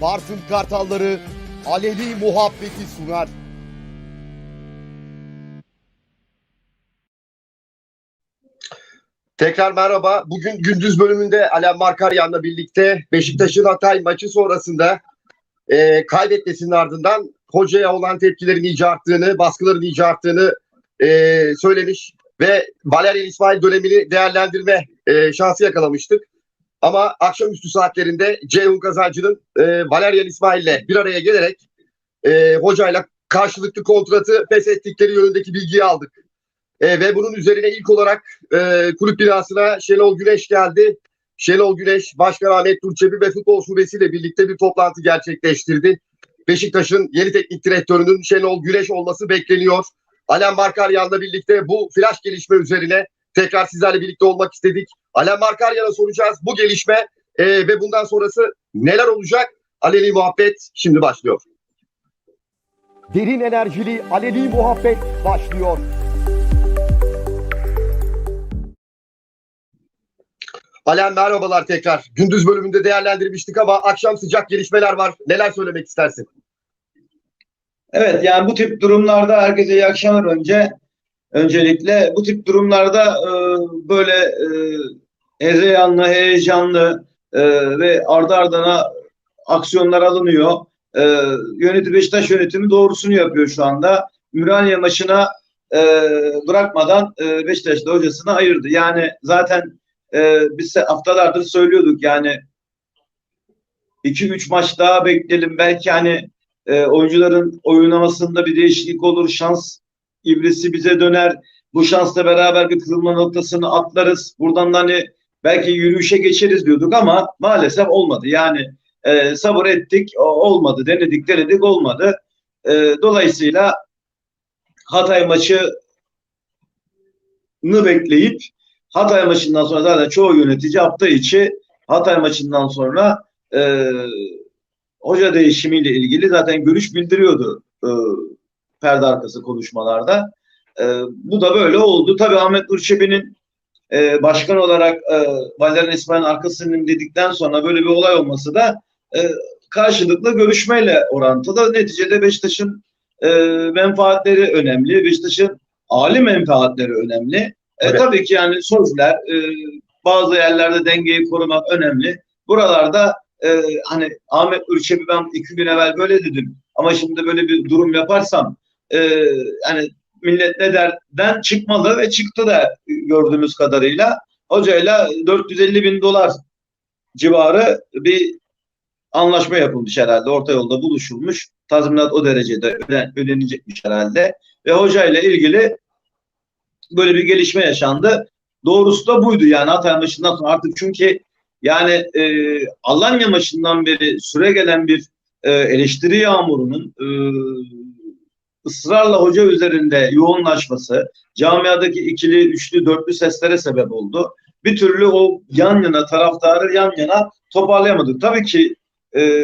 Bartın Kartalları Aleli muhabbeti sunar. Tekrar merhaba. Bugün gündüz bölümünde Alem Markaryan'la birlikte Beşiktaş'ın Hatay maçı sonrasında e, kaybetmesinin ardından hocaya olan tepkilerin iyice arttığını, baskıların iyice arttığını e, söylemiş ve Valerian İsmail dönemini değerlendirme e, şansı yakalamıştık. Ama akşamüstü saatlerinde Ceyhun Kazancı'nın e, Valerian İsmail'le bir araya gelerek e, hocayla karşılıklı kontratı feshettikleri yönündeki bilgiyi aldık. E, ve bunun üzerine ilk olarak e, kulüp binasına Şenol Güneş geldi. Şenol Güneş, Başkan Ahmet Turçebi ve futbol şubesiyle birlikte bir toplantı gerçekleştirdi. Beşiktaş'ın yeni teknik direktörünün Şenol Güneş olması bekleniyor. Alem Markaryan'la birlikte bu flash gelişme üzerine tekrar sizlerle birlikte olmak istedik. Alem Markaryan'a soracağız bu gelişme e, ve bundan sonrası neler olacak? Aleli Muhabbet şimdi başlıyor. Derin enerjili Aleli muhabbet başlıyor. Alem merhabalar tekrar. Gündüz bölümünde değerlendirmiştik ama akşam sıcak gelişmeler var. Neler söylemek istersin? Evet yani bu tip durumlarda herkese iyi akşamlar önce. Öncelikle bu tip durumlarda e, böyle e, hezeyanlı, heyecanlı e, ve ardı ardına aksiyonlar alınıyor. E, yönetim Beşiktaş yönetimi doğrusunu yapıyor şu anda. Ümraniye maçına e, bırakmadan e, Beşiktaş'ta hocasını ayırdı. Yani zaten e, biz haftalardır söylüyorduk yani 2-3 maç daha bekleyelim. Belki hani e, oyuncuların oynamasında bir değişiklik olur. Şans ibresi bize döner. Bu şansla beraber bir kırılma noktasını atlarız. Buradan da hani belki yürüyüşe geçeriz diyorduk ama maalesef olmadı. Yani e, sabır ettik olmadı. Denedik denedik olmadı. E, dolayısıyla Hatay maçı bekleyip Hatay maçından sonra zaten çoğu yönetici hafta içi Hatay maçından sonra e, hoca değişimiyle ilgili zaten görüş bildiriyordu e, perde arkası konuşmalarda. E, bu da böyle oldu. Tabii Ahmet Nurçebi'nin e, başkan olarak e, Valerian İsmail'in arkasının dedikten sonra böyle bir olay olması da e, karşılıklı görüşmeyle orantılı. Neticede Beşiktaş'ın e, menfaatleri önemli. Beşiktaş'ın âli menfaatleri önemli. E, Evet. tabii ki yani sözler, e, bazı yerlerde dengeyi korumak önemli. Buralarda e, hani Ahmet Ürçebi ben iki gün evvel böyle dedim ama şimdi böyle bir durum yaparsam e, hani millet ne derden çıkmalı ve çıktı da gördüğümüz kadarıyla hocayla 450 bin dolar civarı bir anlaşma yapılmış herhalde. Orta yolda buluşulmuş. Tazminat o derecede öden, ödenecekmiş herhalde. Ve hocayla ilgili böyle bir gelişme yaşandı. Doğrusu da buydu yani Hatay maçından sonra artık çünkü yani e, Alanya maçından beri süre gelen bir e, eleştiri yağmurunun e, ısrarla hoca üzerinde yoğunlaşması camiadaki ikili, üçlü, dörtlü seslere sebep oldu. Bir türlü o yan yana taraftarı yan yana toparlayamadık. Tabii ki e,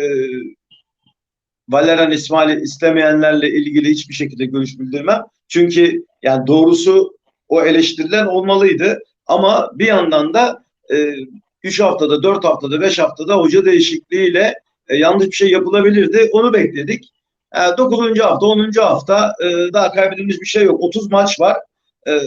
Valerian İsmail'i istemeyenlerle ilgili hiçbir şekilde görüş bildirmem. Çünkü yani doğrusu o eleştiriler olmalıydı. Ama bir yandan da e, 3 haftada, 4 haftada, 5 haftada hoca değişikliğiyle e, yanlış bir şey yapılabilirdi. Onu bekledik. E, 9. hafta, 10. hafta e, daha kaybedilmiş bir şey yok. 30 maç var. E,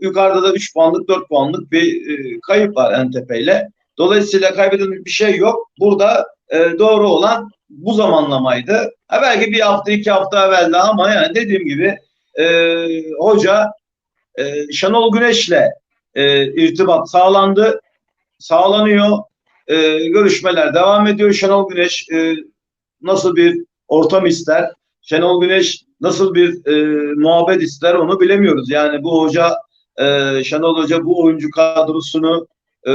yukarıda da 3 puanlık, 4 puanlık bir e, kayıp var Entepe ile. Dolayısıyla kaybedilmiş bir şey yok. Burada e, doğru olan bu zamanlamaydı. Ha, belki bir hafta, iki hafta evvel ama yani dediğim gibi e, hoca e, Şenol Güneş'le e, irtibat sağlandı, sağlanıyor. E, görüşmeler devam ediyor. Şenol Güneş e, nasıl bir ortam ister, Şenol Güneş nasıl bir e, muhabbet ister onu bilemiyoruz. Yani bu hoca, e, Şenol Hoca bu oyuncu kadrosunu e,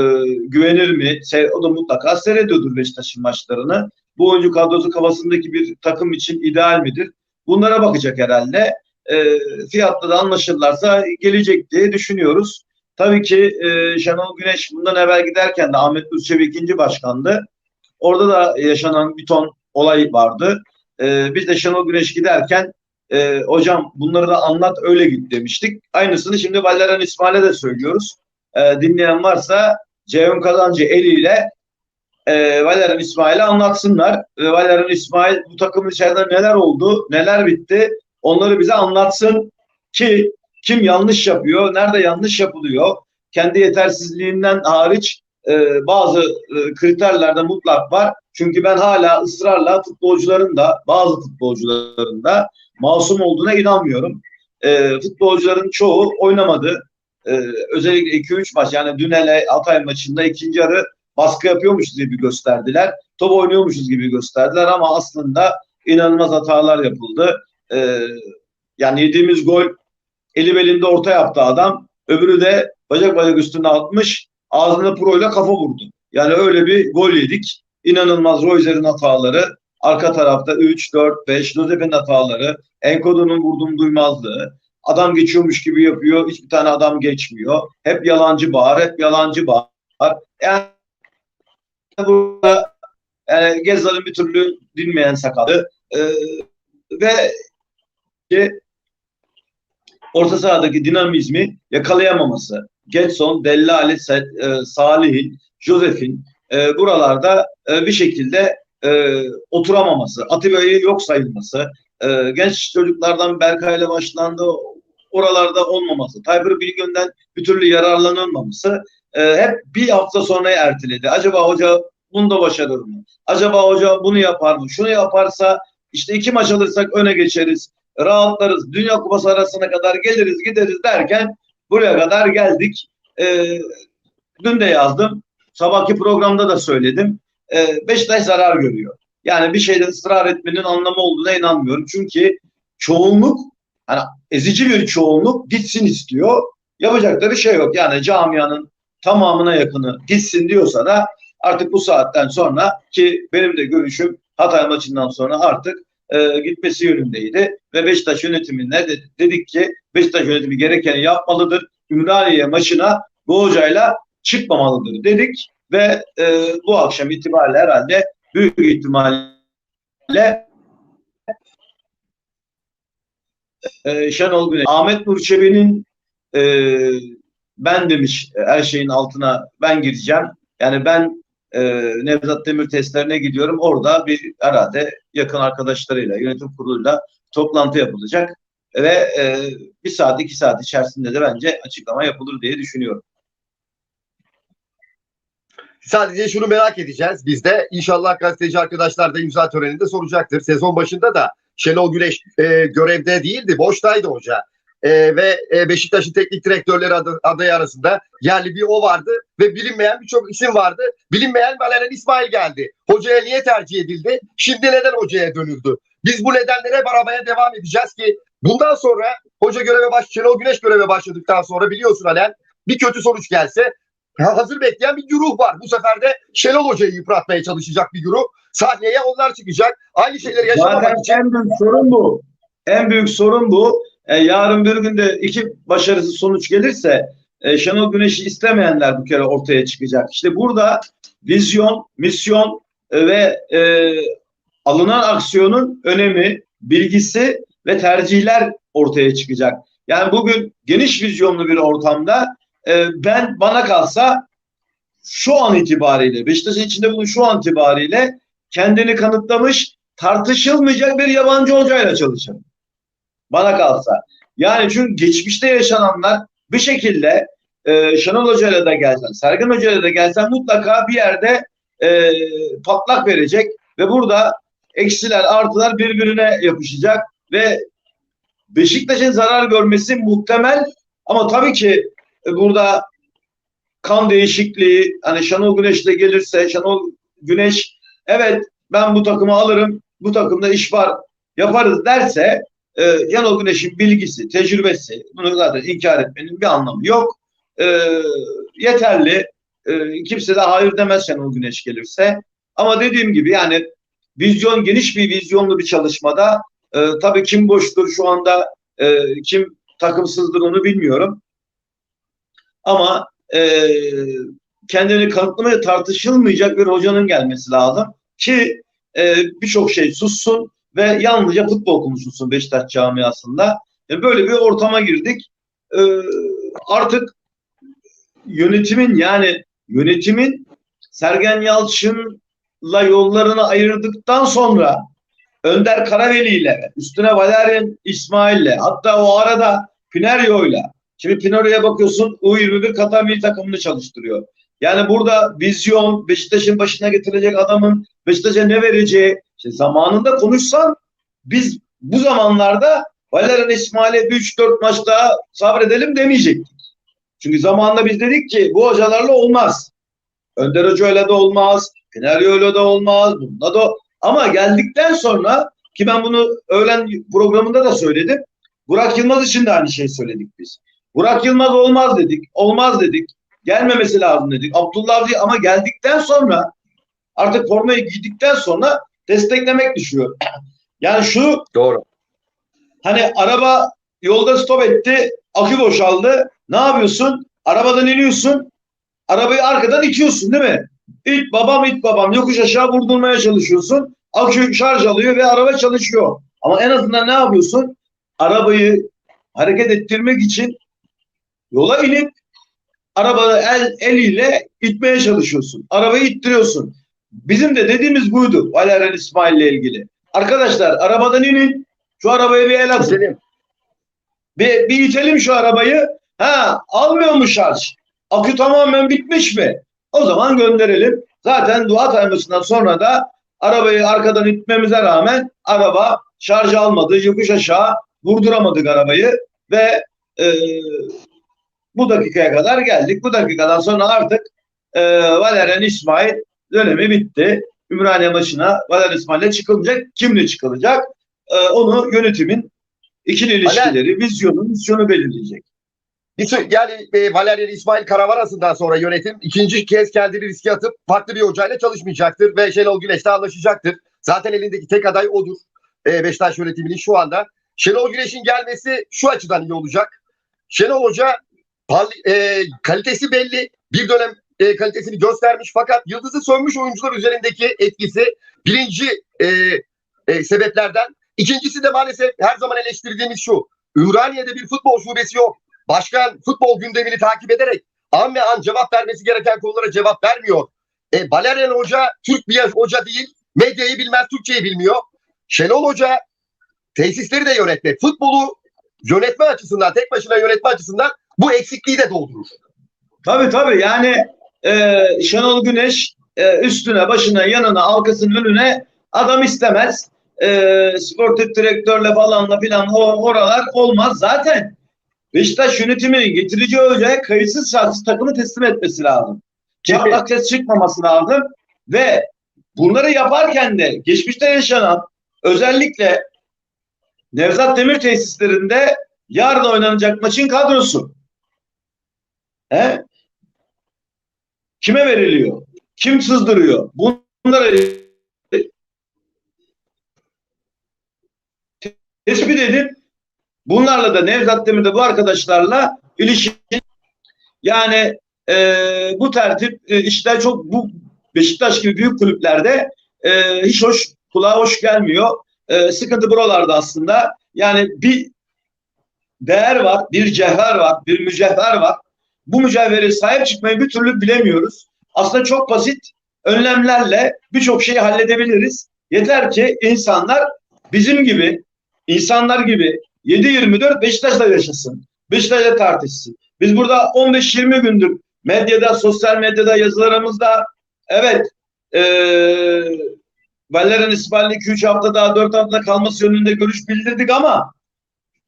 güvenir mi? Se- O da mutlaka seyrediyordur Beşiktaş'ın maçlarını. Bu oyuncu kadrosu kafasındaki bir takım için ideal midir? Bunlara bakacak herhalde e, fiyatla da anlaşırlarsa gelecek diye düşünüyoruz. Tabii ki e, Şenol Güneş bundan evvel giderken de Ahmet Durçevi ikinci başkandı. Orada da yaşanan bir ton olay vardı. E, biz de Şenol Güneş giderken e, hocam bunları da anlat öyle git demiştik. Aynısını şimdi Valerian İsmail'e de söylüyoruz. E, dinleyen varsa Ceyhun Kazancı eliyle e, Valerian İsmail'e anlatsınlar. Ve Valerian İsmail bu takımın içeride neler oldu, neler bitti onları bize anlatsın ki kim yanlış yapıyor, nerede yanlış yapılıyor, kendi yetersizliğinden hariç e, bazı e, kriterlerde mutlak var. Çünkü ben hala ısrarla futbolcuların da bazı futbolcuların da masum olduğuna inanmıyorum. E, futbolcuların çoğu oynamadı. E, özellikle 2-3 maç yani dün hele Hatay maçında ikinci yarı baskı yapıyormuşuz gibi gösterdiler. Top oynuyormuşuz gibi gösterdiler ama aslında inanılmaz hatalar yapıldı. E, yani yediğimiz gol eli belinde orta yaptı adam. Öbürü de bacak bacak üstüne atmış. Ağzına proyla kafa vurdu. Yani öyle bir gol yedik. İnanılmaz Royzer'in hataları. Arka tarafta 3, 4, 5. Lozep'in hataları. Enkodu'nun vurdum duymazlığı. Adam geçiyormuş gibi yapıyor. Hiçbir tane adam geçmiyor. Hep yalancı bağır. Hep yalancı bağır. Yani burada yani Gezzal'ın bir türlü dinmeyen sakalı. Ee, ve ki orta sahadaki dinamizmi yakalayamaması. Getson, Dellali, e, Salih'in, Josef'in e, buralarda e, bir şekilde e, oturamaması, Atiba'yı yok sayılması, e, genç çocuklardan Berkay ile başlandı, oralarda olmaması, Tayfur Bilgön'den bir türlü yararlanılmaması e, hep bir hafta sonra erteledi. Acaba hoca bunu da başarır mı? Acaba hoca bunu yapar mı? Şunu yaparsa işte iki maç alırsak öne geçeriz, rahatlarız, Dünya Kupası arasına kadar geliriz gideriz derken buraya kadar geldik. E, dün de yazdım, sabahki programda da söyledim. E, Beşiktaş zarar görüyor. Yani bir şeyde ısrar etmenin anlamı olduğuna inanmıyorum. Çünkü çoğunluk, hani ezici bir çoğunluk gitsin istiyor. Yapacakları şey yok. Yani camianın tamamına yakını gitsin diyorsa da artık bu saatten sonra ki benim de görüşüm Hatay maçından sonra artık e, gitmesi yönündeydi. Ve Beşiktaş yönetimine de, dedik ki Beşiktaş yönetimi gerekeni yapmalıdır. Ümraniye maçına bu hocayla çıkmamalıdır dedik. Ve e, bu akşam itibariyle herhalde büyük ihtimalle e, Şenol Güneş, Ahmet Nur Çebi'nin e, ben demiş her şeyin altına ben gireceğim. Yani ben e, Nevzat Demir testlerine gidiyorum. Orada bir herhalde yakın arkadaşlarıyla, yönetim kuruluyla toplantı yapılacak. Ve e, bir saat, iki saat içerisinde de bence açıklama yapılır diye düşünüyorum. Sadece şunu merak edeceğiz biz de. İnşallah gazeteci arkadaşlar da imza töreninde soracaktır. Sezon başında da Şenol Güneş e, görevde değildi, boştaydı hoca. E, ve e, Beşiktaş'ın teknik direktörleri adı, adayı arasında yerli bir o vardı ve bilinmeyen birçok isim vardı. Bilinmeyen Valerian İsmail geldi. Hocaya niye tercih edildi? Şimdi neden hocaya dönüldü? Biz bu nedenlere aramaya devam edeceğiz ki bundan sonra hoca göreve baş, Şenol Güneş göreve başladıktan sonra biliyorsun Alen bir kötü sonuç gelse hazır bekleyen bir güruh var. Bu sefer de Şenol Hoca'yı yıpratmaya çalışacak bir güruh. Sahneye onlar çıkacak. Aynı şeyleri yaşamamak Zaten için. en büyük sorun bu. En büyük sorun bu. E, yarın bir günde iki başarısız sonuç gelirse e, Şenol Güneş'i istemeyenler bu kere ortaya çıkacak. İşte burada vizyon, misyon e, ve e, alınan aksiyonun önemi, bilgisi ve tercihler ortaya çıkacak. Yani bugün geniş vizyonlu bir ortamda e, ben bana kalsa şu an itibariyle Beşiktaş'ın içinde bunun şu an itibariyle kendini kanıtlamış tartışılmayacak bir yabancı hocayla çalışırım. Bana kalsa. Yani çünkü geçmişte yaşananlar bir şekilde e, Şenol Hoca'yla da gelsen, Sergen Hoca'yla da gelsen mutlaka bir yerde e, patlak verecek ve burada eksiler artılar birbirine yapışacak ve Beşiktaş'ın zarar görmesi muhtemel ama tabii ki burada kan değişikliği hani Şenol Güneş de gelirse Şenol Güneş evet ben bu takımı alırım bu takımda iş var yaparız derse e, Şenol Güneş'in bilgisi, tecrübesi bunu zaten inkar etmenin bir anlamı yok. E, yeterli. E, kimse de hayır demez Şenol Güneş gelirse. Ama dediğim gibi yani vizyon geniş bir vizyonlu bir çalışmada e, tabii kim boştur şu anda e, kim takımsızdır onu bilmiyorum. Ama e, kendini kanıtlamaya tartışılmayacak bir hocanın gelmesi lazım ki e, birçok şey sussun ve yalnızca futbol konuşulsun Beşiktaş camiasında. E, böyle bir ortama girdik. E, artık yönetimin yani yönetimin Sergen Yalçın'la yollarını ayırdıktan sonra Önder Karaveli ile üstüne Valerian İsmail'le hatta o arada Pinario'yla şimdi Pinario'ya bakıyorsun U21 Katar milli takımını çalıştırıyor. Yani burada vizyon Beşiktaş'ın başına getirecek adamın Beşiktaş'a ne vereceği işte zamanında konuşsan biz bu zamanlarda Valerian İsmail'e 3-4 maç daha sabredelim demeyecektik. Çünkü zamanında biz dedik ki bu hocalarla olmaz. Önder Hoca'yla da olmaz. Pinario'yla da olmaz. Bunda da ama geldikten sonra ki ben bunu öğlen programında da söyledim. Burak Yılmaz için de aynı şeyi söyledik biz. Burak Yılmaz olmaz dedik. Olmaz dedik. Gelmemesi lazım dedik. Abdullah Avcı ama geldikten sonra artık formayı giydikten sonra desteklemek düşüyor. Yani şu Doğru. Hani araba yolda stop etti, akü boşaldı. Ne yapıyorsun? Arabadan iniyorsun, arabayı arkadan itiyorsun değil mi? İt babam it babam yokuş aşağı vurdurmaya çalışıyorsun. Akü şarj alıyor ve araba çalışıyor. Ama en azından ne yapıyorsun? Arabayı hareket ettirmek için yola inip arabayı el, eliyle itmeye çalışıyorsun. Arabayı ittiriyorsun. Bizim de dediğimiz buydu Valerian İsmail ile ilgili. Arkadaşlar arabadan inin, şu arabaya bir el atın. Bir, bir itelim şu arabayı. Ha almıyor mu şarj? Akü tamamen bitmiş mi? O zaman gönderelim. Zaten dua taymasından sonra da arabayı arkadan itmemize rağmen araba şarj almadı. Yokuş aşağı vurduramadık arabayı ve e, bu dakikaya kadar geldik. Bu dakikadan sonra artık e, Valerian İsmail dönemi bitti. Ümraniye maçına Valerian İsmail'le çıkılacak. Kimle çıkılacak? E, onu yönetimin ikili ilişkileri, vizyonu, misyonu belirleyecek. Sü- yani e, Valerian İsmail Karavanası'ndan sonra yönetim ikinci kez kendini riske atıp farklı bir hocayla çalışmayacaktır ve Şenol Güneş'le anlaşacaktır. Zaten elindeki tek aday odur. E, Beşiktaş yönetiminin şu anda. Şenol Güneş'in gelmesi şu açıdan iyi olacak. Şenol Hoca parli- e, kalitesi belli. Bir dönem e, kalitesini göstermiş fakat yıldızı sönmüş oyuncular üzerindeki etkisi birinci e, e, sebeplerden. İkincisi de maalesef her zaman eleştirdiğimiz şu. Ümraniye'de bir futbol şubesi yok. Başkan futbol gündemini takip ederek an ve an cevap vermesi gereken konulara cevap vermiyor. E, Valerian Hoca Türk bir hoca değil. Medyayı bilmez, Türkçeyi bilmiyor. Şenol Hoca tesisleri de yönetme. Futbolu yönetme açısından, tek başına yönetme açısından bu eksikliği de doldurur. Tabii tabii yani e, Şenol Güneş e, üstüne, başına, yanına, arkasının önüne adam istemez. E, sportif direktörle falanla filan o oralar olmaz. Zaten Beşiktaş yönetiminin getirici hocaya kayıtsız şartsız takımı teslim etmesi lazım. Çatlak ses çıkmaması lazım ve bunları yaparken de geçmişte yaşanan özellikle Nevzat Demir tesislerinde yarın oynanacak maçın kadrosu. He? Kime veriliyor? Kim sızdırıyor? Bunları tespit edip bunlarla da Nevzat Demir'de bu arkadaşlarla ilişki yani e, bu tertip e, işler çok bu Beşiktaş gibi büyük kulüplerde e, hiç hoş kulağa hoş gelmiyor. E, sıkıntı buralarda aslında. Yani bir değer var, bir cevher var, bir mücevher var. Bu mücevhere sahip çıkmayı bir türlü bilemiyoruz. Aslında çok basit önlemlerle birçok şeyi halledebiliriz. Yeter ki insanlar bizim gibi, insanlar gibi 7-24 Beşiktaş'la yaşasın. Beşiktaş'la tartışsın. Biz burada 15-20 gündür medyada, sosyal medyada, yazılarımızda evet ee, Valerian İsmail'in 2-3 hafta daha 4 hafta kalması yönünde görüş bildirdik ama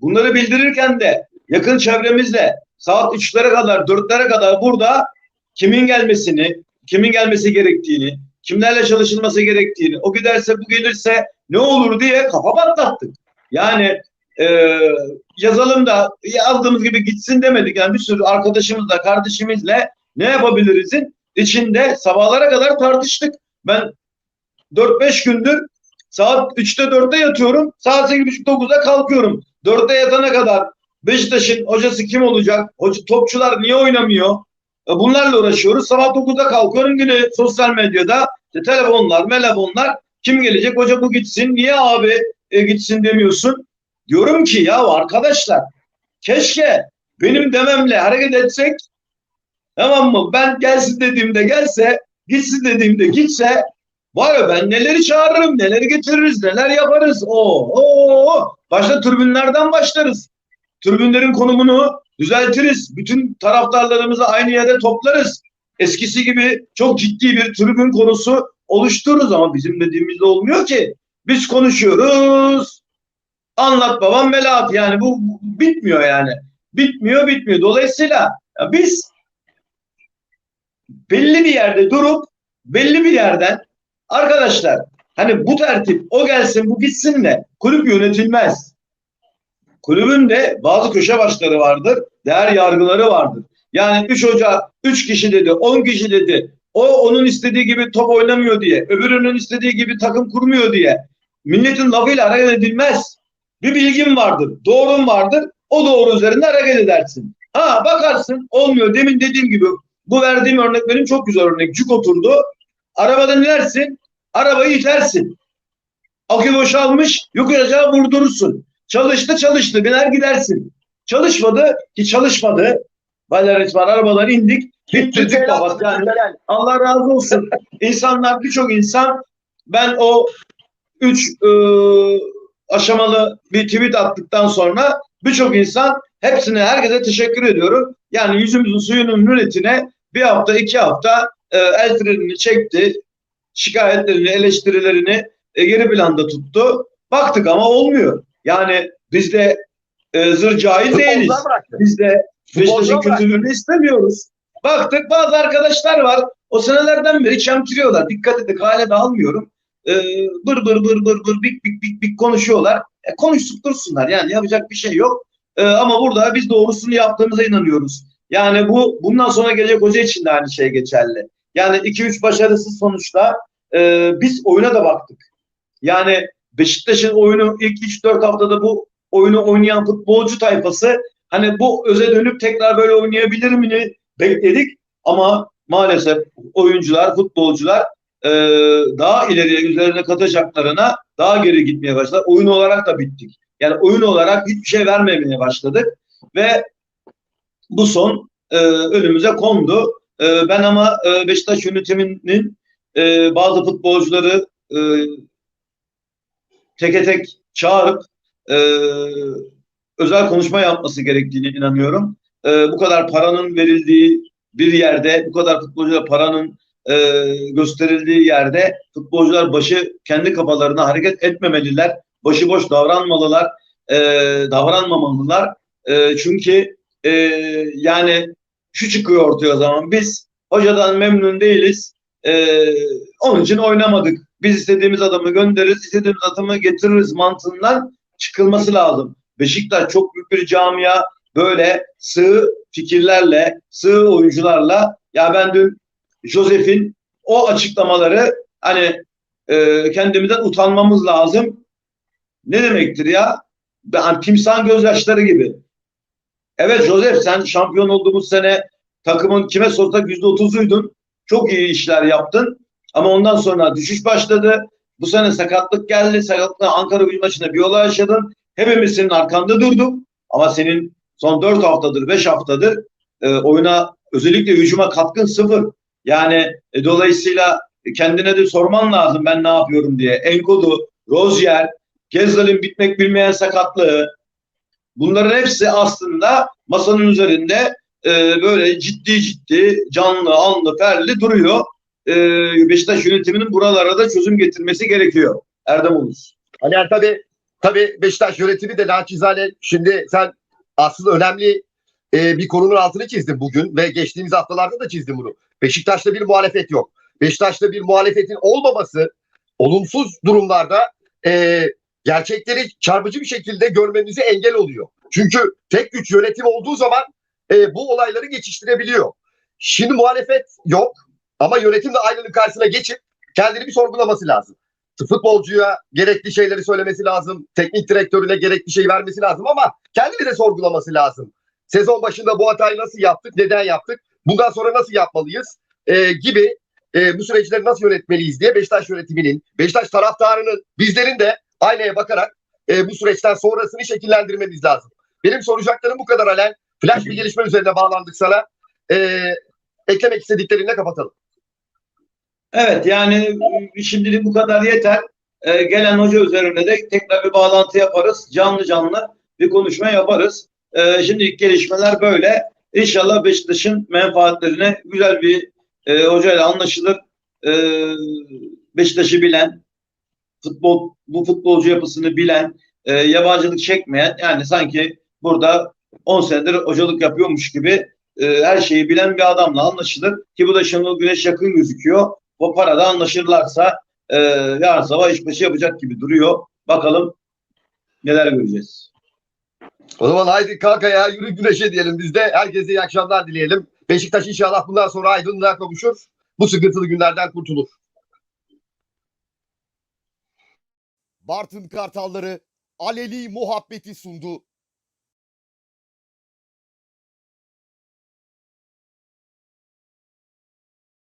bunları bildirirken de yakın çevremizle saat 3'lere kadar 4'lere kadar burada kimin gelmesini, kimin gelmesi gerektiğini, kimlerle çalışılması gerektiğini, o giderse bu gelirse ne olur diye kafa patlattık. Yani e, yazalım da yazdığımız gibi gitsin demedik. Yani bir sürü arkadaşımızla, kardeşimizle ne yapabilirizin içinde sabahlara kadar tartıştık. Ben 4-5 gündür saat 3'te 4'te yatıyorum. Saat 8.30-9'da kalkıyorum. 4'te yatana kadar Beşiktaş'ın hocası kim olacak? Hoca, topçular niye oynamıyor? E, Bunlarla uğraşıyoruz. Sabah 9'da kalkıyorum yine sosyal medyada işte telefonlar, telefonlar kim gelecek? Hoca bu gitsin. Niye abi e, gitsin demiyorsun? Diyorum ki ya arkadaşlar keşke benim dememle hareket etsek tamam mı? Ben gelsin dediğimde gelse gitsin dediğimde gitse var ya ben neleri çağırırım, neleri getiririz, neler yaparız. O, o, başta tribünlerden başlarız. Tribünlerin konumunu düzeltiriz. Bütün taraftarlarımızı aynı yerde toplarız. Eskisi gibi çok ciddi bir tribün konusu oluştururuz ama bizim dediğimizde olmuyor ki. Biz konuşuyoruz. Anlat babam velat yani bu, bitmiyor yani. Bitmiyor bitmiyor. Dolayısıyla biz belli bir yerde durup belli bir yerden arkadaşlar hani bu tertip o gelsin bu gitsin de kulüp yönetilmez. Kulübün de bazı köşe başları vardır, değer yargıları vardır. Yani 3 hoca 3 kişi dedi, 10 kişi dedi. O onun istediği gibi top oynamıyor diye, öbürünün istediği gibi takım kurmuyor diye. Milletin lafıyla hareket edilmez. Bir bilgin vardır, doğrun vardır. O doğru üzerinde hareket edersin. Ha bakarsın olmuyor. Demin dediğim gibi bu verdiğim örnek benim çok güzel örnek. Cuk oturdu. Arabadan inersin. Arabayı itersin. Akü boşalmış. Yokuş aşağı vurdurursun. Çalıştı çalıştı. Biner gidersin. Çalışmadı ki çalışmadı. Valer İsmail arabadan indik. Bitirdik baba. Yani Allah razı olsun. İnsanlar birçok insan ben o üç e, aşamalı bir tweet attıktan sonra birçok insan hepsine herkese teşekkür ediyorum. Yani yüzümüzün suyunun milletine bir hafta iki hafta e, el frenini çekti. Şikayetlerini, eleştirilerini e, geri planda tuttu. Baktık ama olmuyor. Yani biz de e, zır cahil değiliz. Biz de Beşiktaş'ın kötülüğünü istemiyoruz. Baktık bazı arkadaşlar var. O senelerden beri çemkiriyorlar. Dikkat edin hale de almıyorum. Ee, bır bır bır bır bır bik bik bik bik konuşuyorlar. E, konuştuk dursunlar yani yapacak bir şey yok. Ee, ama burada biz doğrusunu yaptığımıza inanıyoruz. Yani bu bundan sonra gelecek hoca için de aynı şey geçerli. Yani 2-3 başarısız sonuçta e, biz oyuna da baktık. Yani Beşiktaş'ın oyunu ilk 3-4 haftada bu oyunu oynayan futbolcu tayfası hani bu öze dönüp tekrar böyle oynayabilir mi bekledik ama maalesef oyuncular, futbolcular e, daha ileriye üzerine katacaklarına daha geri gitmeye başladılar. Oyun olarak da bittik. Yani oyun olarak hiçbir şey vermemeye başladık ve bu son e, önümüze kondu. E, ben ama e, Beşiktaş yönetiminin e, bazı futbolcuları e, teke tek çağırıp e, özel konuşma yapması gerektiğine inanıyorum. E, bu kadar paranın verildiği bir yerde, bu kadar futbolcuya paranın e, gösterildiği yerde futbolcular başı kendi kafalarına hareket etmemeliler. Başıboş davranmalılar, e, davranmamalılar. E, çünkü e, yani şu çıkıyor ortaya o zaman biz hocadan memnun değiliz. E, onun için oynamadık. Biz istediğimiz adamı göndeririz, istediğimiz adamı getiririz mantığından çıkılması lazım. Beşiktaş çok büyük bir camia böyle sığ fikirlerle, sığ oyuncularla ya ben dün Josef'in o açıklamaları hani e, kendimizden utanmamız lazım. Ne demektir ya? Ben timsahın gözyaşları gibi. Evet Josef sen şampiyon olduğumuz sene takımın kime sorsak yüzde otuzuydun. Çok iyi işler yaptın. Ama ondan sonra düşüş başladı. Bu sene sakatlık geldi. Sakatlıkla Ankara gücü maçında bir olay yaşadın. Hepimiz senin arkanda durduk. Ama senin son 4 haftadır, 5 haftadır e, oyuna özellikle hücuma katkın sıfır. Yani e, dolayısıyla kendine de sorman lazım ben ne yapıyorum diye. Enkodu, Rozier, Gezzal'in bitmek bilmeyen sakatlığı bunların hepsi aslında masanın üzerinde e, böyle ciddi ciddi canlı, anlı, ferli duruyor. E, Beşiktaş yönetiminin buralara da çözüm getirmesi gerekiyor. Erdem Ulus. Hani yani tabii, tabii Beşiktaş yönetimi de naçizane şimdi sen aslında önemli e, bir konunun altını çizdin bugün ve geçtiğimiz haftalarda da çizdin bunu. Beşiktaş'ta bir muhalefet yok. Beşiktaş'ta bir muhalefetin olmaması olumsuz durumlarda e, gerçekleri çarpıcı bir şekilde görmemize engel oluyor. Çünkü tek güç yönetim olduğu zaman e, bu olayları geçiştirebiliyor. Şimdi muhalefet yok ama yönetim de aynanın karşısına geçip kendini bir sorgulaması lazım. Futbolcuya gerekli şeyleri söylemesi lazım. Teknik direktörüne gerekli şey vermesi lazım ama kendini de sorgulaması lazım. Sezon başında bu hatayı nasıl yaptık, neden yaptık, bundan sonra nasıl yapmalıyız e, gibi e, bu süreçleri nasıl yönetmeliyiz diye Beşiktaş yönetiminin, Beşiktaş taraftarının, bizlerin de aynaya bakarak e, bu süreçten sonrasını şekillendirmemiz lazım. Benim soracaklarım bu kadar Alen. Flash bir gelişme üzerine bağlandık sana. E, eklemek istediklerini kapatalım. Evet yani şimdilik bu kadar yeter. Ee, gelen hoca üzerinde de tekrar bir bağlantı yaparız. Canlı canlı bir konuşma yaparız. Ee, şimdilik gelişmeler böyle. İnşallah Beşiktaş'ın menfaatlerine güzel bir e, hocayla anlaşılır. Ee, Beşiktaş'ı bilen, futbol bu futbolcu yapısını bilen, e, yabancılık çekmeyen yani sanki burada 10 senedir hocalık yapıyormuş gibi e, her şeyi bilen bir adamla anlaşılır ki bu da Şenol Güneş yakın gözüküyor. O parada anlaşırlarsa e, yarın sabah işbaşı yapacak gibi duruyor. Bakalım neler göreceğiz. O zaman haydi kanka ya yürü güneşe diyelim biz de. Herkese iyi akşamlar dileyelim. Beşiktaş inşallah bundan sonra aydınlığa kavuşur. Bu sıkıntılı günlerden kurtulur. Bartın Kartalları aleli muhabbeti sundu.